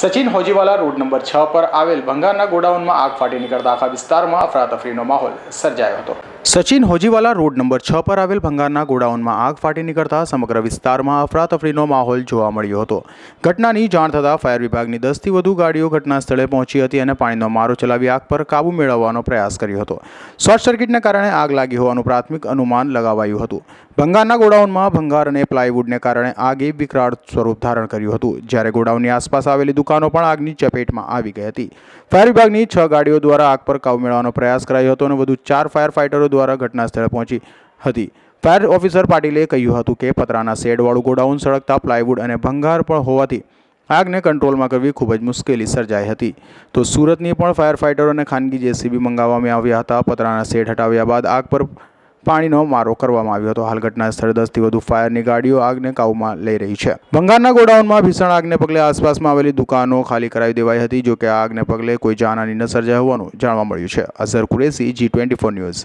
Sachin Hojiwala road number છ પર આવેલ ભંગારના ગોડાઉનમાં આગ ફાટી નીકળતા આખા વિસ્તારમાં અફરાતફરીનો માહોલ સર્જાયો હતો. સચિન હોજીવાલા રોડ નંબર છ પર આવેલ ભંગારના ગોડાઉનમાં આગ ફાટી નીકળતા સમગ્ર વિસ્તારમાં અફરાતફરીનો માહોલ જોવા મળ્યો હતો. ઘટનાની જાણ થતાં ફાયર વિભાગની દસથી વધુ ગાડીઓ ઘટના સ્થળે પહોંચી હતી અને પાણીનો મારો ચલાવી આગ પર કાબૂ મેળવવાનો પ્રયાસ કર્યો હતો. શોર્ટ સર્કિટને કારણે આગ લાગી હોવાનું પ્રાથમિક અનુમાન લગાવાયું હતું. ભંગારના ગોડાઉનમાં ભંગાર અને પ્લાયવુડને કારણે આગે વિકરાળ સ્વરૂપ ધારણ કર્યું હતું. જ્યારે ગોડાઉનની આસપાસ આવેલી દુકાનો પણ આગની ચપેટમાં આવી ગઈ હતી. ફાયર વિભાગની છ ગાડીઓ દ્વારા આગ પર કાબુ મેળવવાનો પ્રયાસ કરાયો હતો અને વધુ ચાર ફાયર ફાઇટરો દ્વારા ઘટના સ્થળે પહોંચી હતી. ફાયર ઓફિસર પાટીલે કહ્યું હતું કે પતરાના શેડવાળું ગોડાઉન સળગતા પ્લાયવુડ અને ભંગાર પણ હોવાથી આગને કંટ્રોલમાં કરવી ખૂબ જ મુશ્કેલી સર્જાઈ હતી. તો સુરતની પણ ફાયર ફાઇટરો અને ખાનગી જેસીબી મંગાવવામાં આવ્યા હતા. પતરાના શેડ હટાવ્યા બાદ આગ પર પાણીનો મારો કરવામાં આવ્યો હતો. હાલ ઘટના સ્થળે દસથી વધુ ફાયરની ગાડીઓ આગને કાબૂમાં લઈ રહી છે. બંગાળના ગોડાઉનમાં ભીષણ આગને પગલે આસપાસમાં આવેલી દુકાનો ખાલી કરાવી દેવાઈ હતી, જોકે આ આગને પગલે કોઈ જાનહાની ન સર્જાઈ હોવાનું જાણવા મળ્યું છે. Azhar Qureshi G twenty four news.